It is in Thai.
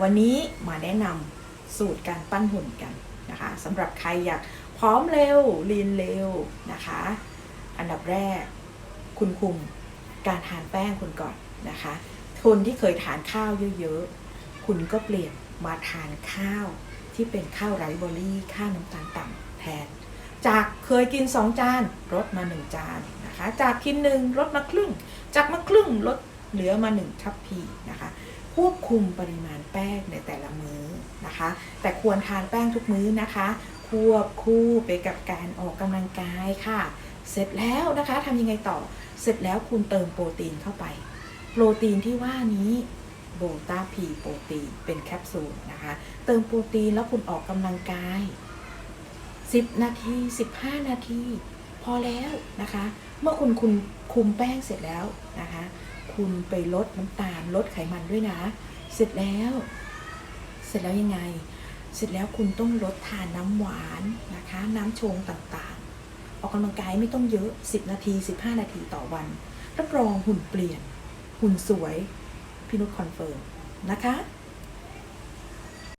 วันนี้มาแนะนำสูตรการปั้นหุ่นกันนะคะสำหรับใครอยากพร้อมเร็วลีนเร็วนะคะ อันดับแรกคุณคุมการทานแป้งคุณก่อนนะคะคนที่เคยทานข้าวเยอะๆ คุณก็เปลี่ยนมาทานข้าวที่เป็นข้าวไรซ์เบอร์รี่ข้าวน้ำตาลต่ำแทน จากเคยกิน 2 จานลดมา 1 จานนะคะ จากกินหนึ่งลดมาครึ่ง จากมาครึ่งลดเหลือมา 1 ทัพพีนะคะ ควบคุมปริมาณแป้งในแต่ละมื้อนะคะ แต่ควรทานแป้งทุกมื้อนะคะ ควบคู่ไปกับการออกกำลังกายค่ะ เสร็จแล้วนะคะทำยังไงต่อ เสร็จแล้วคุณเติมโปรตีนเข้าไป โปรตีนที่ว่านี้โบตาพีโปรตีนเป็นแคปซูลนะคะ เติมโปรตีนแล้วคุณออกกำลังกาย 10 นาที 15 นาที พอแล้วนะคะ เมื่อคุณคุณคุมแป้งเสร็จแล้วนะคะ คุณไปลดน้ำตาลลดไขมันด้วยนะ เสร็จแล้ว เสร็จแล้วยังไง เสร็จแล้วคุณต้องลดทานน้ำหวานนะคะ น้ำชงต่างๆ ออกกำลังกายไม่ต้องเยอะ 10 นาที 15 นาทีต่อวันรับรองหุ่นเปลี่ยน หุ่นสวยพี่นุชคอนเฟิร์มนะคะ